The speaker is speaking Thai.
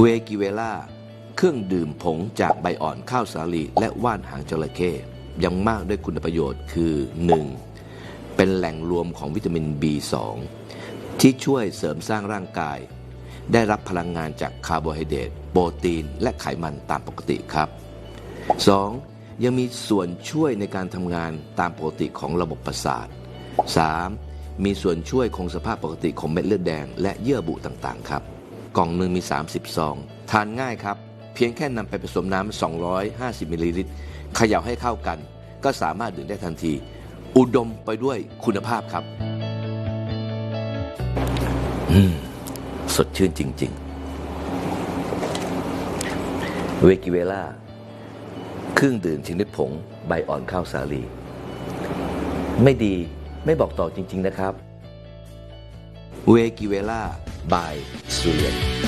เวกิเวล่า เครื่องดื่มผงจากใบอ่อนข้าวสาลีและว่านหางจระเข้ยังมากด้วยคุณประโยชน์คือ 1. เป็นแหล่งรวมของวิตามิน B2 ที่ช่วยเสริมสร้างร่างกาย ได้รับพลังงานจากคาร์โบไฮเดรตโปรตีน และไขมันตามปกติครับ 2. ยังมีส่วนช่วยในการทำงานตามปกติของระบบประสาท 3. มีส่วนช่วยคงสภาพปกติของเม็ดเลือดแดง และเยื่อบุต่างๆ ครับ กล่องหนึ่งมี 30 ซอง ทานง่ายครับ เพียงแค่นำไปผสมน้ำ 250 มิลลิลิตรเขย่าให้เข้ากัน ก็สามารถดื่มได้ทันที อุดมไปด้วยคุณภาพครับ อืม สดชื่นจริง ๆ เวกิเวล่า เครื่องดื่มชนิดผงใบอ่อนข้าวสาลี ไม่ดีไม่บอกต่อจริง ๆ นะครับ เวกิเวล่า by Sulian.